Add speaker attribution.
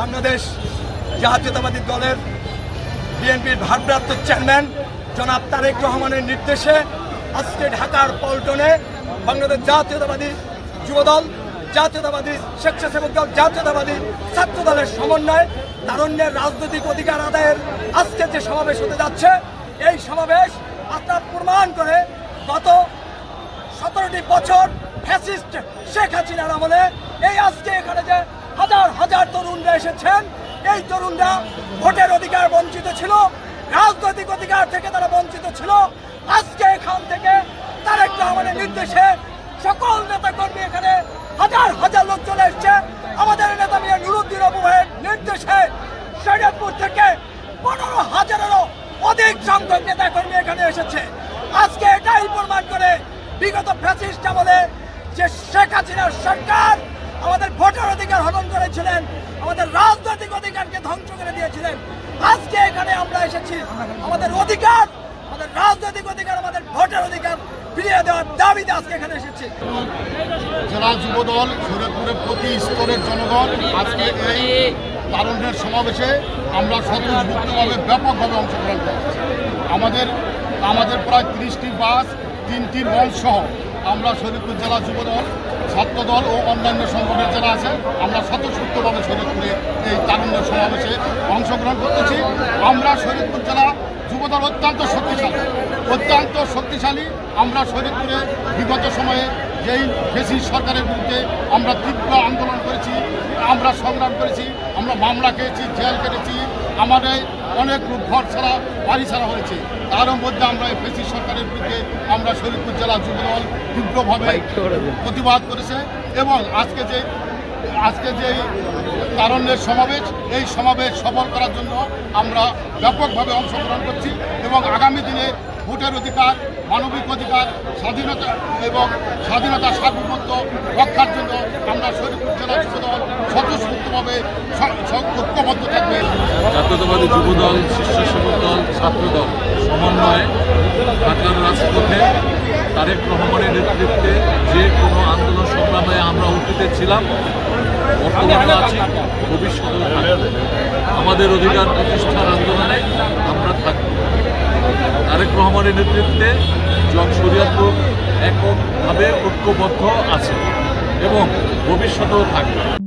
Speaker 1: বাংলাদেশ জাতীয়তাবাদী দলের বিএনপির ভারপ্রাপ্ত চেয়ারম্যান জনাব তারেক রহমানের নির্দেশে আজকে ঢাকার পল্টনে বাংলাদেশ জাতীয়তাবাদী যুবদল, জাতীয়তাবাদী স্বেচ্ছাসেবক দল, জাতীয়তাবাদী ছাত্র দলের সমন্বয়ে তারুণ্যের রাজনৈতিক অধিকার আদায়ের আজকে যে সমাবেশ হতে যাচ্ছে, এই সমাবেশ আপনার প্রমাণ করে গত সতেরোটি বছর ফ্যাসিস্ট শেখ হাসিনার আমলে এই আজকে এখানে যে হাজার হাজার তরুণরা এসেছেন। এই তরুণরা ভোটের অধিকার বঞ্চিত ছিল, রাজনৈতিক অধিকার থেকে তারা বঞ্চিত ছিল। আজকে এখান থেকে তারেক রহমানের নির্দেশে সকল নেতা কর্মী এখানে হাজার হাজার লোক চলে এসছে। আমাদের নেতা মিয়া নুরুদ্দিন আবু নির্দেশে শরীয়তপুর থেকে পনেরো হাজারেরও অধিক সংখ্যক নেতা কর্মী এখানে এসেছে। আজকে এটাই প্রমাণ করে বিগত ফ্যাসিস্ট আমলে যে শেখ হাসিনার সরকার আমাদের ধ্বংস করে দিয়েছিলেন। আজকে এখানে আমরা এসেছি। আমাদের অধিকার, আমাদের রাজনৈতিক অধিকার, আমাদের ভোটের অধিকার ফিরিয়ে দেওয়ার দাবিতে আজকে এখানে এসেছি।
Speaker 2: জেলা যুবদল শরীয়তপুরের প্রতি স্তরের জনগণ আজকে এই তারুণ্যের সমাবেশে আমরা স্বতঃস্ফূর্তভাবে ব্যাপকভাবে অংশগ্রহণ করছি। আমাদের আমাদের প্রায় তিরিশটি বাস, তিনটি লঞ্চ সহ আমরা শরীরপুর জেলা যুবদল, ছাত্রদল ও অন্যান্য সংগঠনের যারা আছে, আমরা স্বতঃস্ফূর্তভাবে শরীরপুরে এই সমাবেশে অংশগ্রহণ করতেছি। আমরা শরীরপুর জেলা যুবদল অত্যন্ত শক্তিশালী। অত্যন্ত শক্তিশালী। আমরা শরীরপুরে বিগত সময়ে যেই ফেসি সরকারের বিরুদ্ধে আমরা তীব্র আন্দোলন করেছি আমরা সংগ্রাম করেছি আমরা মামলা খেয়েছি জেল কেটেছি আমাদের অনেক ঘর ছাড়া বাড়ি ছাড়া হয়েছে। তার মধ্যে আমরা এই ফেসি সরকারের বিরুদ্ধে আমরা শরীরপুর জেলা যুবদল তীব্রভাবে প্রতিবাদ করেছে এবং আজকে যে আজকে যে তারণ্যের সমাবেশ, এই সমাবেশ সফল করার জন্য আমরা ব্যাপকভাবে অংশগ্রহণ করছি এবং আগামী দিনে ভোটের অধিকার, মানবিক অধিকার, স্বাধীনতা এবং স্বাধীনতা সার্বভৌমত্ব রক্ষার জন্য আমরা শরীরপুর জেলা যুবদল স্বতঃস্ফূর্তভাবে ঐক্যবদ্ধ থাকবে।
Speaker 3: জাতীয়তাবাদী সমন্বয়ে রাজপথে তারেক রহমানের নেতৃত্বে আমরা ছিলাম। বর্তমানে আছি ভবিষ্যতেও আমাদের অধিকার প্রতিষ্ঠার আন্দোলনে আমরা থাকব। তারেক রহমানের নেতৃত্বে জগ শরিয়াতপুর এককভাবে ঐক্যবদ্ধ আছে এবং ভবিষ্যতেও থাকবে।